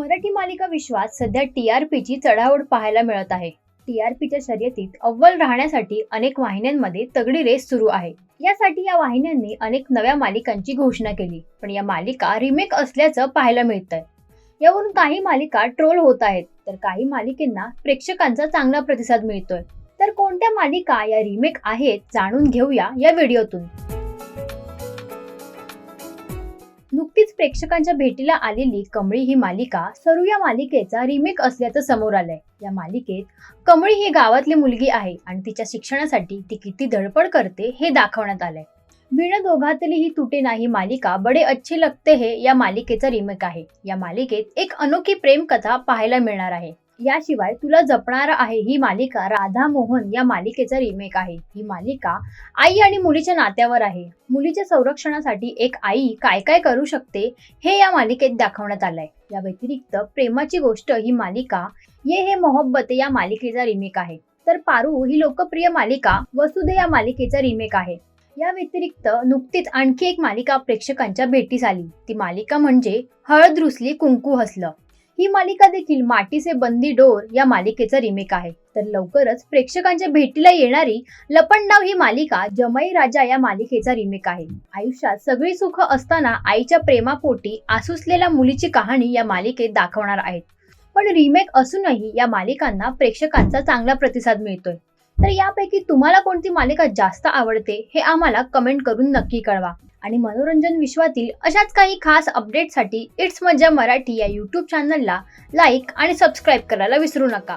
मराठी मालिका विश्वात सध्या टी आर पीची चढाओढ पाहायला मिळत आहे. टी आर पीच्या शर्यतीत अव्वल राहण्यासाठी अनेक वाहिन्यांमध्ये तगडी रेस सुरू आहे. यासाठी या वाहिन्यांनी अनेक नव्या मालिकांची घोषणा केली. पण या मालिका रिमेक असल्याचं पाहायला मिळतंय. यावरून काही मालिका ट्रोल होत आहेत. तर काही मालिकेंना प्रेक्षकांचा चांगला प्रतिसाद मिळतोय. तर कोणत्या मालिका या रिमेक आहेत जाणून घेऊया या व्हिडिओतून. नुकतीच प्रेक्षकांच्या भेटीला आलेली कमळी ही मालिका सरू या मालिकेचा रिमेक असल्याचं समोर आलंय. या मालिकेत कमळी ही गावातली मुलगी आहे आणि तिच्या शिक्षणासाठी ती किती धडपड करते हे दाखवण्यात आलंय. विण दोघातली ही तुटे नाही मालिका बडे अच्छे लगते हे या मालिकेचा रिमेक आहे. या मालिकेत एक अनोखी प्रेम कथा पाहायला मिळणार आहे. याशिवाय तुला जपणार आहे ही मालिका राधा मोहन या मालिकेचा रिमेक आहे. ही मालिका आई आणि मुलीच्या नात्यावर आहे. मुलीच्या संरक्षणासाठी एक आई काय काय करू शकते हे या मालिकेत दाखवण्यात आलंय. या व्यतिरिक्त प्रेमाची गोष्ट ही मालिका ये हे मोहब्बत या मालिकेचा रिमेक आहे. तर पारू ही लोकप्रिय मालिका वसुधे या मालिकेचा रिमेक आहे. या व्यतिरिक्त नुकतीच आणखी एक मालिका प्रेक्षकांच्या भेटीस आली. ती मालिका म्हणजे हळद रुसली कुंकू हसलं. ही मालिका देखील माटी से बंदी डोर या मालिकेचा रिमेक आहे. तर लवकरच प्रेक्षकांच्या भेटीला येणारी लपंडाव ही मालिका जमई राजा या मालिकेचा रिमेक आहे. आयुष्यात सगळी सुख असताना आईच्या प्रेमापोटी आसुसलेल्या मुलीची कहाणी या मालिकेत दाखवणार आहेत. पण रिमेक असूनही या मालिकांना प्रेक्षकांचा चांगला प्रतिसाद मिळतोय. तर यापैकी तुम्हाला कोणती मालिका जास्त आवडते हे आम्हाला कमेंट करून नक्की कळवा. आणि मनोरंजन विश्वातील अशाच काही खास अपडेटसाठी इट्स मज्जा मराठी या यूट्यूब चॅनलला लाईक आणि सबस्क्राईब करायला विसरू नका.